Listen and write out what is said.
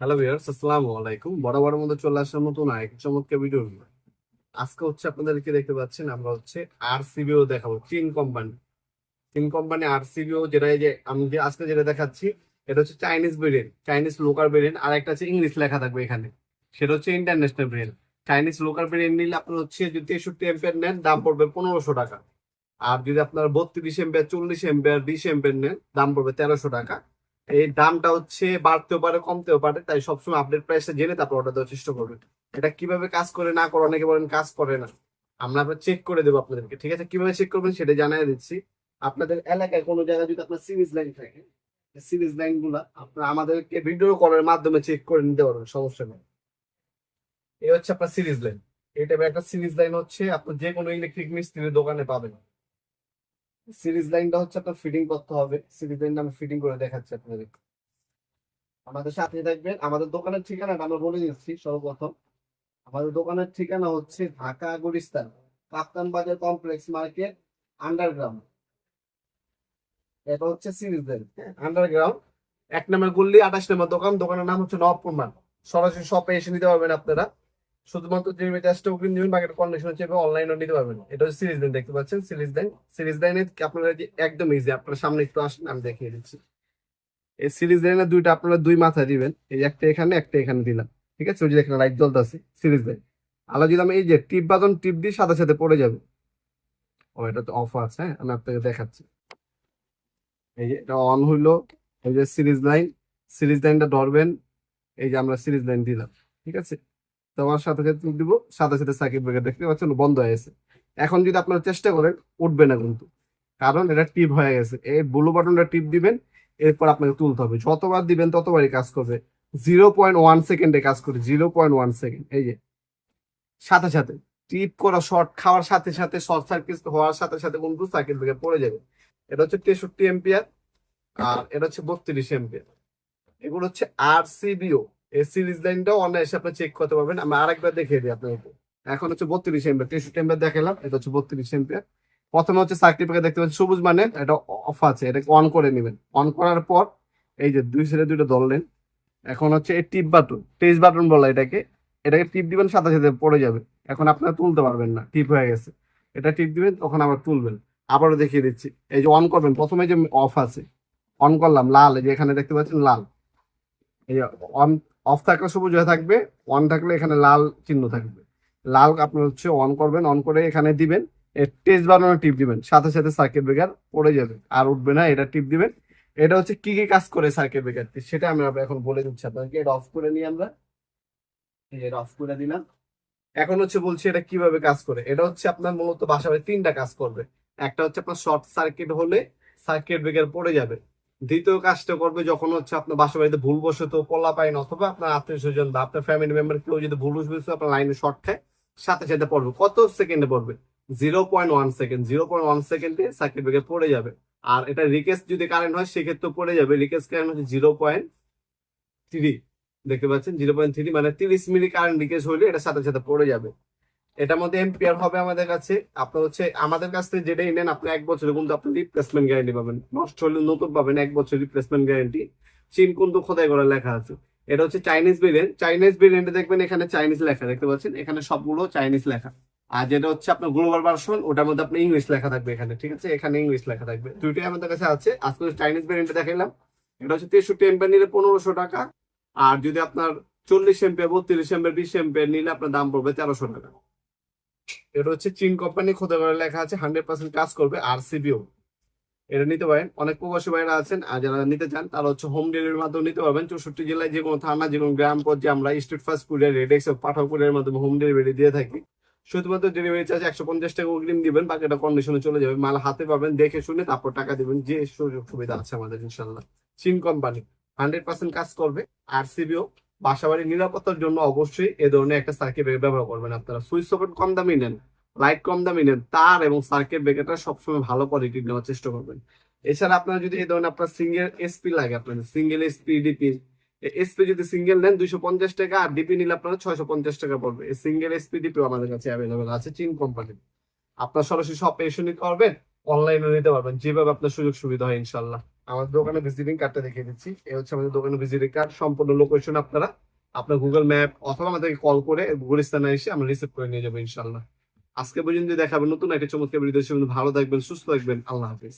Hello viewers আসসালামু আলাইকুম। বড় বড় মধ্যে চলে আসার মতো এক চমৎকার ভিডিও। আজকে হচ্ছে আপনাদেরকে দেখতে পাচ্ছেন, আমরা হচ্ছে আরসিবিও দেখাবো চীন কোম্পানি চীন কোম্পানি আরসিবিও যেটা যে আমি যে আজকে যেটা দেখাচ্ছি, এটা হচ্ছে Chinese variant Chinese local variant আর একটা হচ্ছে ইংলিশ লেখা থাকবে এখানে। সেটা হচ্ছে international variant Chinese local variant নিলে আপনার হচ্ছে যদি তেষট্টি এম্পিয়ার নেন, দাম পড়বে পনেরোশো টাকা। আর যদি আপনার বত্রিশ এম্পিয়ার চল্লিশ এম্পিয়ার বিশ এম্পিয়ার নেন, দাম পড়বে তেরোশো টাকা। এই দামটা হচ্ছে বাড়তেও পারে, কমতেও পারে, তাই সবসময় আপডেট প্রাইসটা জেনে তারপর অর্ডার দেওয়ার চেষ্টা করবেন এটা কীভাবে কাজ করে না করে, অনেকে বলেন কাজ করে না। আমরা আপনার চেক করে দেবো আপনাদেরকে, ঠিক আছে? কীভাবে চেক করবেন সেটা জানাই দিচ্ছি। আপনাদের এলাকায় কোনো জায়গায় যদি আপনার সিরিজ লাইন থাকে সিরিজ লাইনগুলা আপনার আমাদেরকে ভিডিও কলের মাধ্যমে চেক করে নিতে পারবেন, সমস্যা নেই। এই হচ্ছে আপনার সিরিজ লাইন এটা একটা সিরিজ লাইন হচ্ছে, আপনি যে কোনো ইলেকট্রিক মিস্ত্রির দোকানে পাবেন। সিরিজ লাইনটা হচ্ছে আপনার ফিটিং করতে হবে। সিরিজ লাইনটা আমি ফিটিং করে দেখাচ্ছি আপনাদের। আমাদের সাথে থাকবেন। আমাদের দোকানের ঠিকানাটা আমরা বলে দিচ্ছি সর্বপ্রথম। আমাদের দোকানের ঠিকানা হচ্ছে ঢাকা গুলিস্তান, কাপ্তান বাজার কমপ্লেক্স মার্কেট, আন্ডারগ্রাউন্ড। এটা হচ্ছে সিরিজ লাইন আন্ডারগ্রাউন্ড। এক নম্বর গুল্লি আঠাশ নম্বর দোকান। দোকানের নাম হচ্ছে নবপুর সরাসরি শপে এসে নিতে পারবেন আপনারা। শুধুমাত্র যে মেজাজটা ওকে নিবেন বাকিটা কন্ডিশন চেপে অনলাইনও নিতে পারবেন। এটা হচ্ছে সিরিজ লাইন দেখতে পাচ্ছেন? সিরিজ লাইন সিরিজ লাইনে আপনারা যে একদম ইজি আপনার সামনে একটু আসেন, আমি দেখিয়ে দিচ্ছি। এই সিরিজ লাইনে দুইটা আপনারা দুই মাথায় দিবেন। এই একটা এখানে একটা এখানে দিলাম। ঠিক আছে? ওই যে এখানে লাইট জ্বলতেছে সিরিজ লাইন আলো যদি আমি এই যে টিপ বাদন, টিপ দিয়ে সাথে সাথে পড়ে যাবে। ও, এটা তো অফ আছে হ্যাঁ? আমি আপনাকে দেখাচ্ছি। এই যে এটা অন হইল, এই যে সিরিজ লাইন সিরিজ লাইনটা ধরবেন। এই যে আমরা সিরিজ লাইন দিলাম। ঠিক আছে? তোমার সাথে সাথে দিব, সাথে সাথে সার্কিট ব্রেকার দেখতে পাচ্ছেন বন্ধ হয়ে গেছে। এখন যদি আপনারা চেষ্টা করেন, উঠবে না কিন্তু। কারণ এটা টিপ হয়ে গেছে। এই ব্লু বাটনটা টিপ দিবেন, এরপর আপনাকে তুলতে হবে। যতবার দিবেন, ততবারই কাজ করবে। জিরো পয়েন্ট ওয়ান সেকেন্ডে কাজ করে জিরো পয়েন্ট ওয়ান সেকেন্ড এই যে, সাথে সাথে। টিপ করা শর্ট খাওয়ার সাথে সাথে শর্ট সার্কিট হওয়ার সাথে সাথে কিন্তু সার্কিট ব্রেকার পড়ে যাবে। এটা হচ্ছে তেষট্টি এম্পিয়ার আর এটা হচ্ছে বত্রিশ এম্পিয়ার এগুলো হচ্ছে আর সিবিও এই সিরিজ লাইনটাও অনায়াসে আপনি চেক করতে পারবেন। আমি আরেকবার দেখিয়ে দিই আপনাকে এখন হচ্ছে বত্রিশ এম্পিয়ার তেষট্টি এম্পিয়ার দেখালাম, এটা হচ্ছে বত্রিশ এম্পিয়ার প্রথমে হচ্ছে সার্কিট ব্রেকার দেখতে পাচ্ছেন, সবুজ মানে এটা অফ আছে এটাকে অন করে নেবেন। অন করার পর এই যে দুই সাইডে দুইটা ধরলেন এখন হচ্ছে এই টিপ বাটন টেস্ট বাটন বলা এটাকে এটাকে টিপ দিবেন, সাথে সাথে পড়ে যাবে। এখন আপনারা তুলতে পারবেন না টিপ হয়ে গেছে। এটা টিপ দিবেন, তখন আবার তুলবেন। আবারও দেখিয়ে দিচ্ছি, এই যে অন করবেন, প্রথমে যে অফ আছে অন করলাম, লাল, এই যে এখানে দেখতে পাচ্ছেন লাল। এই অন অফ থাকলে সবুজ হয়ে থাকবে অন থাকলে এখানে লাল চিহ্ন থাকবে। লাল আপনার হচ্ছে অন করবেন অন করে এখানে দিবেন টেস্ট বানানো টিপ দিবেন, সাথে সাথে সার্কিট ব্রেকার পড়ে যাবে, আর উঠবে না, এটা টিপ দিবেন। এটা হচ্ছে কি কি কাজ করে সার্কিট ব্রেকারটি সেটা আমরা এখন বলে দিচ্ছি আপনাদেরকে এটা অফ করে নিই আমরা। এটা অফ করে দিলাম। এখন হচ্ছে বলছি এটা কীভাবে কাজ করে, এটা হচ্ছে আপনার মূলত বাসা বাড়ি তিনটা কাজ করবে। একটা হচ্ছে আপনার শর্ট সার্কিট হলে সার্কিট ব্রেকার পড়ে যাবে। দ্বিতীয় কাজটা করবে যখন হচ্ছে আপনার বাসা বাড়িতে ভুলবশত কলা পাইন অথবা আপনার আত্মীয় স্বজন বা আপনার ফ্যামিলি মেম্বার কেউ যদি ভুলবশত আপনার লাইনে শর্ট খায় সাথে সাথে পড়বে। কত সেকেন্ডে পড়বে? Zero point one second zero point one সেকেন্ডে সার্কিট ব্রেকার পড়ে যাবে। আর এটা রিকেস্ট যদি কারেন্ট হয় সেক্ষেত্রে পড়ে যাবে। রিকেস্ট কারেন্ট হচ্ছে জিরো পয়েন্ট থ্রি দেখতে পাচ্ছেন? জিরো পয়েন্ট থ্রি মানে তিরিশ মিলি কারেন্ট রিকেস হলে এটা সাথে সাথে পড়ে যাবে। এটার মধ্যে এম্পিয়ার হবে আমাদের কাছে। আপনার হচ্ছে, আমাদের কাছ থেকে যেটাই নেন আপনি এক বছরের কিন্তু আপনি রিপ্লেসমেন্ট গ্যারান্টি পাবেন। নষ্ট হলে নতুন পাবেন এক বছর রিপ্লেসমেন্ট গ্যারান্টি চীন কিন্তু খোদাই করে লেখা আছে। এটা হচ্ছে চাইনিজ ভেরিয়েন্ট চাইনিজ ভেরিয়েন্টে দেখবেন এখানে চাইনিজ লেখা, দেখতে পাচ্ছেন? এখানে সবগুলো চাইনিজ লেখা। আর যেটা হচ্ছে আপনার গ্লোবাল ভার্সন ওটার মধ্যে আপনার ইংলিশ লেখা থাকবে এখানে, ঠিক আছে? এখানে ইংলিশ লেখা থাকবে। দুইটাই আমাদের কাছে আছে। আজকে চাইনিজ ভেরিয়েন্টে দেখাইলাম। এটা হচ্ছে তেষট্টি এম্পিয়ার নিলে পনেরোশো টাকা। আর যদি আপনার চল্লিশ এম্পিয়ার বত্রিশ এম্পিয়ার বিশ এম্পিয়ার নিলে আপনার দাম পড়বে তেরোশো টাকা। এটা হচ্ছে চীন কোম্পানি খোদা করে লেখা আছে হান্ড্রেড পার্সেন্ট কাজ করবে আর সিবিও এটা নিতে পারেন। অনেক প্রবাসী ভাইরা আছেন, আর যারা নিতে চান, তারা হচ্ছে হোম ডেলিভারির মাধ্যমে নিতে পারবেন। চৌষট্টি জেলায় যে কোনো থানা, যে কোনো গ্রাম পর্যায়ে আমরা স্ট্রিট ফাস্ট ফুডের রেডেক্স পাঠাও মাধ্যমে হোম ডেলিভারি দিয়ে থাকি। শুধুমাত্র ডেলিভারি চার্জ একশো পঞ্চাশ টাকা অগ্রিম দিবেন, বাকিটা কন্ডিশনে চলে যাবে। মাল হাতে পাবেন, দেখে শুনে তারপর টাকা দিবেন। যে সুযোগ সুবিধা আছে আমাদের ইনশাল্লাহ চীন কোম্পানি হান্ড্রেড পার্সেন্ট কাজ করবে, আর সিবিও বাসাবাড়ির নিরাপত্তার জন্য অবশ্যই এ ধরনের একটা সার্কিট ব্রেকার ব্যবহার করবেন। আপনারা সুইচ সকেট কম দামি নেন লাইট কম দামি নেন, তার এবং সার্কিট ব্রেকারটা সবসময় ভালো কোয়ালিটি নেওয়ার চেষ্টা করবেন। এছাড়া আপনার যদি এই ধরনের আপনার সিঙ্গেল এসপি লাগে, আপনাদের সিঙ্গেল এসপি ডিপি এসপি যদি সিঙ্গেল নেন দুইশো পঞ্চাশ টাকা, আর ডিপি নিলে আপনার ছয়শো পঞ্চাশ টাকা পড়বে। সিঙ্গেল এসপি ডিপিও আমাদের কাছে অ্যাভেলেবেল আছে চীন কোম্পানির আপনার সরাসরি শপে এসে নিতে পারবেন। অনলাইনে নিতে পারবেন। যেভাবে আপনার সুযোগ সুবিধা হয় ইনশাল্লাহ আমাদের দোকানে ভিজিটিং কার্ডটা দেখিয়ে দিচ্ছি। এই হচ্ছে আমাদের দোকানে ভিজিটিং কার্ড সম্পূর্ণ লোকেশন আপনারা, আপনার গুগল ম্যাপ অথবা আমাদেরকে কল করে গুগল স্থানে এসে আমরা রিসিভ করে নিয়ে যাব ইনশাল্লাহ আজকে পর্যন্ত দেখাবেন নতুন একটা চমৎকার ভিডিও ভালো থাকবেন, সুস্থ থাকবেন। আল্লাহ হাফিজ।